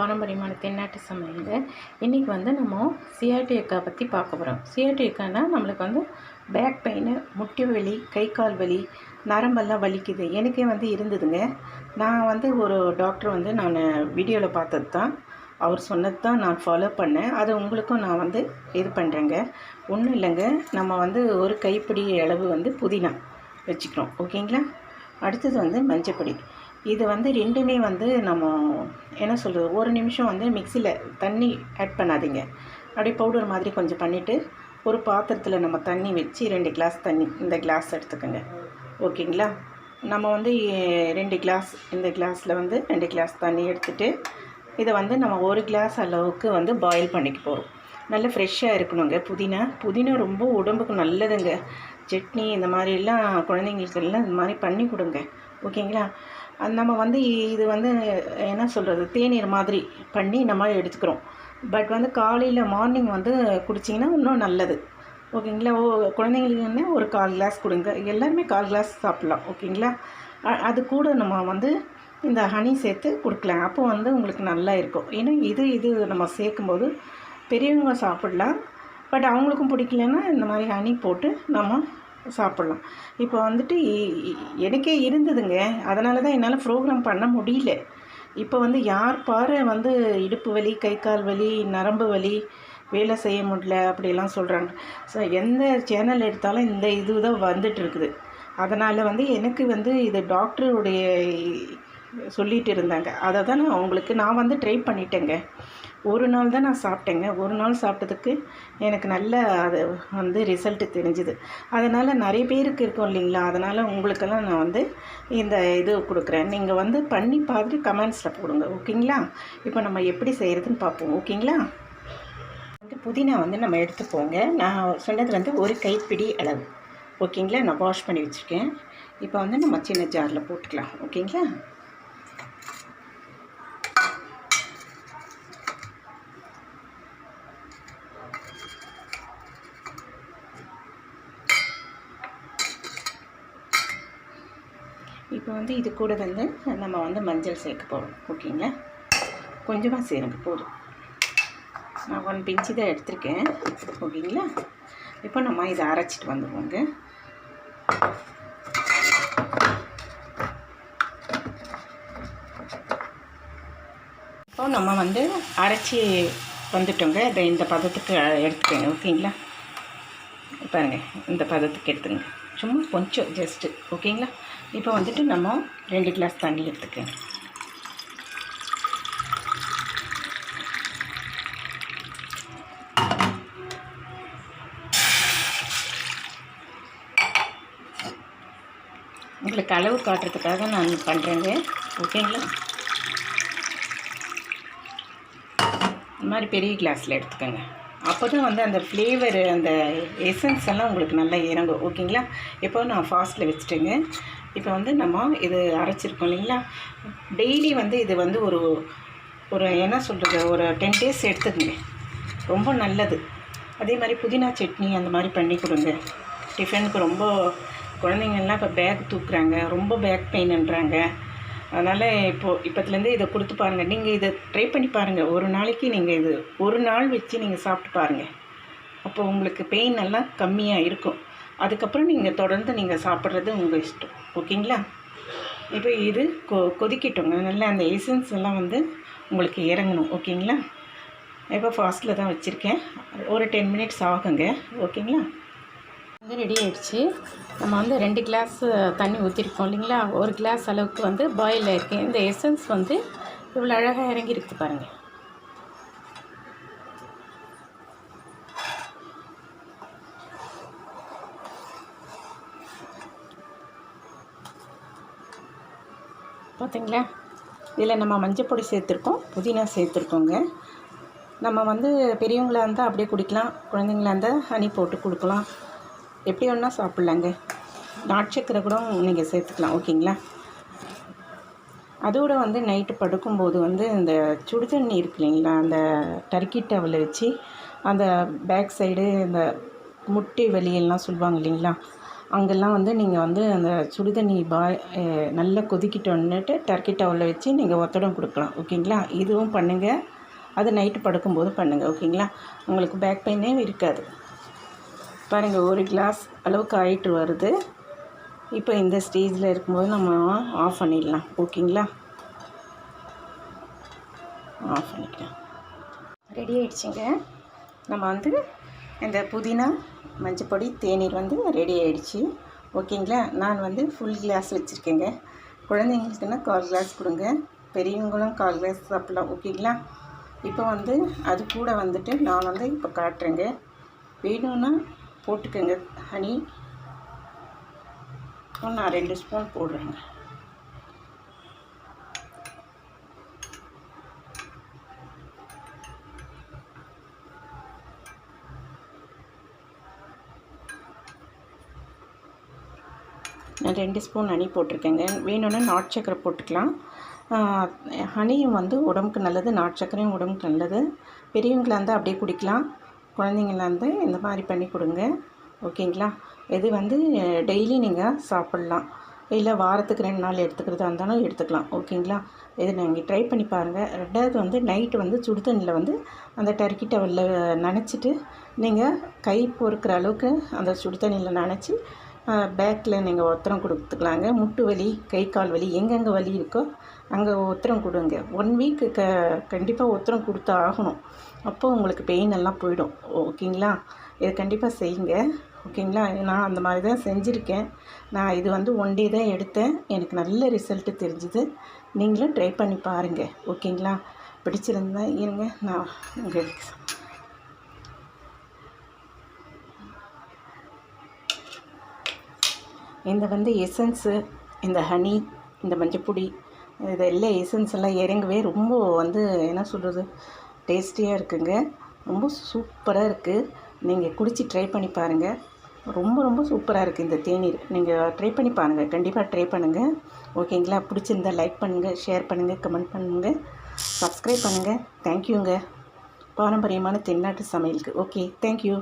பாரம்பரியமான தென்னாட்டு சமையல். இன்றைக்கி வந்து நம்ம சியாட்டியக்கா பற்றி பார்க்க போகிறோம் சியாட்டியக்கானா நம்மளுக்கு வந்து பேக் பெயின் முட்டி வலி கை கால் வலி நரம்பெல்லாம் வலிக்குது. எனக்கே வந்து இருந்ததுங்க. நான் வந்து ஒரு டாக்டர் வந்து நான் வீடியோவில் பார்த்தது தான் அவர் சொன்னது தான் நான் ஃபாலோ பண்ணேன். அதை உங்களுக்கும் நான் வந்து இது பண்ணுறேங்க ஒன்றும் இல்லைங்க. நம்ம வந்து ஒரு கைப்பிடி அளவு வந்து புதினா வச்சுக்கிறோம். ஓகேங்களா அடுத்தது வந்து மஞ்சப்பொடி. இது வந்து ரெண்டுமே வந்து நம்ம என்ன சொல்கிறது ஒரு நிமிஷம் வந்து மிக்சியில் தண்ணி ஆட் பண்ணாதீங்க. அப்படியே பவுடர் மாதிரி கொஞ்சம் பண்ணிவிட்டு ஒரு பாத்திரத்தில் நம்ம தண்ணி வச்சு ரெண்டு கிளாஸ் தண்ணி இந்த கிளாஸ் எடுத்துக்கோங்க. ஓகேங்களா? நம்ம வந்து ரெண்டு கிளாஸ் இந்த கிளாஸில் வந்து ரெண்டு கிளாஸ் தண்ணி எடுத்துகிட்டு இதை வந்து நம்ம ஒரு கிளாஸ் அளவுக்கு வந்து பாயில் பண்ணிக்க போகிறோம் நல்ல ஃப்ரெஷ்ஷாக இருக்கணுங்க. புதினா புதினா ரொம்ப உடம்புக்கு நல்லதுங்க. சட்னி இந்த மாதிரிலாம் குழந்தைங்களுக்கு எல்லாம் இந்த மாதிரி பண்ணி கொடுங்க. ஓகேங்களா? நம்ம வந்து இது வந்து என்ன சொல்கிறது தேநீர் மாதிரி பண்ணி நம்ம எடுத்துக்கிறோம். பட் வந்து காலையில் மார்னிங் வந்து குடிச்சிங்கன்னா இன்னும் நல்லது. ஓகேங்களா? ஓ குழந்தைங்களுக்குன்னே ஒரு கால் கிளாஸ் கொடுங்க. எல்லாருமே கால் கிளாஸ் சாப்பிட்லாம். ஓகேங்களா? அது கூட நம்ம வந்து இந்த ஹனி சேர்த்து கொடுக்கலாம். அப்போ வந்து உங்களுக்கு நல்லா இருக்கும். ஏன்னா இது இது நம்ம சேர்க்கும்போது பெரியவங்க சாப்பிடலாம். பட் அவங்களுக்கும் பிடிக்கலன்னா இந்த மாதிரி ஹனி போட்டு நம்ம சாப்பிட்லாம். இப்போ வந்துட்டு எனக்கே இருந்ததுங்க. அதனால தான் என்னால் ப்ரோக்ராம் பண்ண முடியல. இப்போ வந்து யார் பாரு வந்து இடுப்பு வலி கை கால் வலி நரம்பு வலி வேலை செய்ய முடியல அப்படிலாம் சொல்கிறாங்க ஸோ எந்த சேனல் எடுத்தாலும் இந்த இது தான் வந்துட்டு இருக்குது. அதனால் வந்து எனக்கு வந்து இது டாக்டருடைய சொல்லிகிட்டு இருந்தாங்க. அதை தான் நான் உங்களுக்கு நான் வந்து ட்ரை பண்ணிட்டேங்க. ஒரு நாள் தான் நான் சாப்பிட்டேங்க. ஒரு நாள் சாப்பிட்டதுக்கு எனக்கு நல்ல அது வந்து ரிசல்ட்டு தெரிஞ்சுது. அதனால் நிறைய பேருக்கு இருக்கும் இல்லைங்களா? அதனால் உங்களுக்கெல்லாம் நான் வந்து இந்த இது கொடுக்குறேன். நீங்கள் வந்து பண்ணி பார்த்துட்டு கமெண்ட்ஸில் போடுங்க. ஓகேங்களா? இப்போ நம்ம எப்படி செய்கிறதுன்னு பார்ப்போம். ஓகேங்களா? வந்து புதினா வந்து நம்ம எடுத்துப்போங்க. நான் சொன்னது வந்து ஒரு கைப்பிடி அளவு. ஓகேங்களா? நான் வாஷ் பண்ணி வச்சுருக்கேன். இப்போ வந்து நம்ம சின்ன ஜாரில் போட்டுக்கலாம். ஓகேங்களா? இப்போ வந்து இது கூட வந்து நம்ம வந்து மஞ்சள் சேர்க்க போகிறோம் ஓகேங்க கொஞ்சமாக சேருங்க போதும். நான் ஒன் பிஞ்சு தான் எடுத்திருக்கேன். ஓகேங்களா? இப்போ நம்ம இதை அரைச்சிட்டு வந்துடுவோங்க இப்போ நம்ம வந்து அரைச்சி வந்துட்டோங்க. இதை இந்த பதத்துக்கு எடுத்துக்கோங்க ஓகேங்களா? பாருங்கள் இந்த பதத்துக்கு எடுத்துங்க சும்மா கொஞ்சம் ஜஸ்ட்டு ஓகேங்களா? இப்போ வந்துட்டு நம்ம ரெண்டு கிளாஸ் தண்ணி எடுத்துக்கோங்க உங்களுக்கு அளவு காட்டுறதுக்காக நான் பண்ணுறேங்க ஓகேங்களா? இந்த மாதிரி பெரிய கிளாஸில் எடுத்துக்கோங்க. அப்போ தான் வந்து அந்த ஃப்ளேவர் அந்த எசன்ஸ் எல்லாம் உங்களுக்கு நல்லா இறங்கும். ஓகேங்களா? இப்போ நான் ஃபாஸ்ட்டில் வச்சுட்டேங்க. இப்போ வந்து நம்ம இது அரைச்சிருக்கோம் இல்லைங்களா? டெய்லி வந்து இது வந்து ஒரு ஒரு என்ன சொல்கிறது ஒரு டென் டேஸ் எடுத்துக்கங்க. ரொம்ப நல்லது. அதே மாதிரி புதினா சட்னி அந்த மாதிரி பண்ணி கொடுங்க. டிஃபனுக்கு ரொம்ப குழந்தைங்கள்லாம் இப்போ பேக் தூக்குறாங்க. ரொம்ப பேக் பெயின்ன்றாங்க அதனால் இப்போது இப்போத்துலேருந்து இதை கொடுத்து பாருங்கள் நீங்கள் இதை ட்ரை பண்ணி பாருங்கள் ஒரு நாளைக்கு நீங்கள் இது ஒரு நாள் வச்சு நீங்கள் சாப்பிட்டு பாருங்கள் அப்போ உங்களுக்கு பெயின் எல்லாம் கம்மியாக இருக்கும். அதுக்கப்புறம் நீங்கள் தொடர்ந்து நீங்கள் சாப்பிட்றது உங்கள் இஷ்டம். ஓகேங்களா? இப்போ இது கொ கொதிக்கட்டுங்க. நல்லா அந்த எசன்ஸ் எல்லாம் வந்து உங்களுக்கு இறங்கணும். ஓகேங்களா? இப்போ ஃபாஸ்ட்டில் தான் வச்சுருக்கேன். ஒரு டென் மினிட்ஸ் ஆகுங்க. ஓகேங்களா? வந்து ரெடி ஆகிடுச்சு நம்ம வந்து ரெண்டு கிளாஸ் தண்ணி ஊற்றிருக்கோம் இல்லைங்களா? ஒரு கிளாஸ் அளவுக்கு வந்து பாயில் ஆகிருக்கேன் இந்த எசன்ஸ் வந்து இவ்வளோ அழகாக இறங்கி இருக்குது பாருங்கள் பார்த்தீங்களா? இதில் நம்ம மஞ்சப்பொடி சேர்த்துருக்கோம் புதினா சேர்த்துருக்கோங்க. நம்ம வந்து பெரியவங்களா இருந்தால் அப்படியே குடிக்கலாம் குழந்தைங்களா இருந்தால் ஹனி போட்டு கொடுக்கலாம். எப்படி வேணால் சாப்பிட்லாங்க. நாட்சக்கரை கூட நீங்கள் சேர்த்துக்கலாம் ஓகேங்களா? அதோட வந்து நைட்டு படுக்கும்போது வந்து இந்த சுடுதண்ணி இருக்கு இல்லைங்களா அந்த டர்க்கி டவலை வச்சு அந்த பேக் சைடு இந்த முட்டி வலியெல்லாம் சொல்லுவாங்க இல்லைங்களா அங்கெல்லாம் வந்து நீங்கள் வந்து அந்த சுடுதண்ணி பாய் நல்லா கொதிக்கிட்டோன்னுட்டு டர்க்கி டவலில் வச்சு நீங்கள் ஒத்தடம் கொடுக்கலாம். ஓகேங்களா? இதுவும் பண்ணுங்கள் அது நைட்டு படுக்கும்போது பண்ணுங்கள் ஓகேங்களா? உங்களுக்கு பேக் பெயினே இருக்காது. பாருங்கள் ஒரு கிளாஸ் அளவுக்கு ஆயிட்டு வருது. இப்போ இந்த ஸ்டேஜில் இருக்கும்போது நம்ம ஆஃப் பண்ணிடலாம். ஓகேங்களா? ஆஃப் பண்ணிக்கலாம். ரெடி ஆயிடுச்சுங்க. நம்ம வந்து இந்த புதினா மஞ்சப்பொடி தேநீர் வந்து ரெடி ஆகிடுச்சு ஓகேங்களா நான் வந்து ஃபுல் கிளாஸ் வச்சுருக்கேங்க. குழந்தைங்களுக்குன்னா கால் கிளாஸ் கொடுங்க. பெரியவங்களும் கால் கிளாஸ் சாப்பிட்லாம். ஓகேங்களா இப்போ வந்து அது கூட வந்துட்டு நான் வந்து இப்போ காட்டுறேங்க. வேணும்னா போட்டுக்கோங்க. ஹனி நான் ரெண்டு ஸ்பூன் போடுறேங்க. ரெண்டு ஸ்பூன் ஹனி போட்டிருக்கேங்க. வேணும்னா நாட் சக்கரை போட்டுக்கலாம். ஹனியும் வந்து உடம்புக்கு நல்லது நாட் சக்கரையும் உடம்புக்கு நல்லது. பெரியவங்களாக இருந்தால் அப்படியே குடிக்கலாம். குழந்தைங்களா இருந்தால் இந்த மாதிரி பண்ணி கொடுங்க. ஓகேங்களா? இது வந்து டெய்லி நீங்கள் சாப்பிட்லாம். இல்லை வாரத்துக்கு ரெண்டு நாள் எடுத்துக்கிறதா இருந்தாலும் எடுத்துக்கலாம். ஓகேங்களா? இது நீங்கள் ட்ரை பண்ணி பாருங்கள் ரெண்டாவது வந்து நைட்டு வந்து சுடுதண்ணில் வந்து அந்த டர்க்கி டவலில் நனைச்சிட்டு நீங்கள் கை பொறுக்கிற அளவுக்கு அந்த சுடுதண்ணியில் நினச்சி நனைச்சி பேக்கில் நீங்கள் ஒத்தரம் கொடுத்துக்கலாங்க. முட்டு வலி கை கால் வலி எங்கெங்கே வலி இருக்கோ அங்கே ஒத்தரம் கொடுங்க. ஒன் வீக்கு க கண்டிப்பாக ஒத்தரம் கொடுத்து ஆகணும். அப்போது உங்களுக்கு பெயின் எல்லாம் போயிடும். ஓகேங்களா? இதை கண்டிப்பாக செய்யுங்க. ஓகேங்களா? நான் அந்த மாதிரி தான் செஞ்சுருக்கேன். நான் இது வந்து ஒன் டே தான் எடுத்தேன். எனக்கு நல்ல ரிசல்ட்டு தெரிஞ்சுது. நீங்களும் ட்ரை பண்ணி பாருங்கள் ஓகேங்களா? பிடிச்சிருந்தா இருங்க. நான் உங்களுக்கு இந்த வந்து எசன்ஸு இந்த ஹனி இந்த மஞ்சப்பொடி இது எல்லாம் எசன்ஸ் எல்லாம் இறங்கவே ரொம்ப வந்து என்ன சொல்கிறது டேஸ்டியாக இருக்குங்க. ரொம்ப சூப்பராக இருக்குது நீங்கள் குடித்து ட்ரை பண்ணி பாருங்கள் ரொம்ப ரொம்ப சூப்பராக இருக்குது இந்த தேநீர். நீங்கள் ட்ரை பண்ணி பாருங்கள் கண்டிப்பாக ட்ரை பண்ணுங்கள் ஓகேங்களா? பிடிச்சிருந்தா லைக் பண்ணுங்கள் ஷேர் பண்ணுங்கள் கமெண்ட் பண்ணுங்கள் சப்ஸ்கிரைப் பண்ணுங்கள் தேங்க்யூங்க பாரம்பரியமான தென்னாட்டு சமையலுக்கு. Okay thank you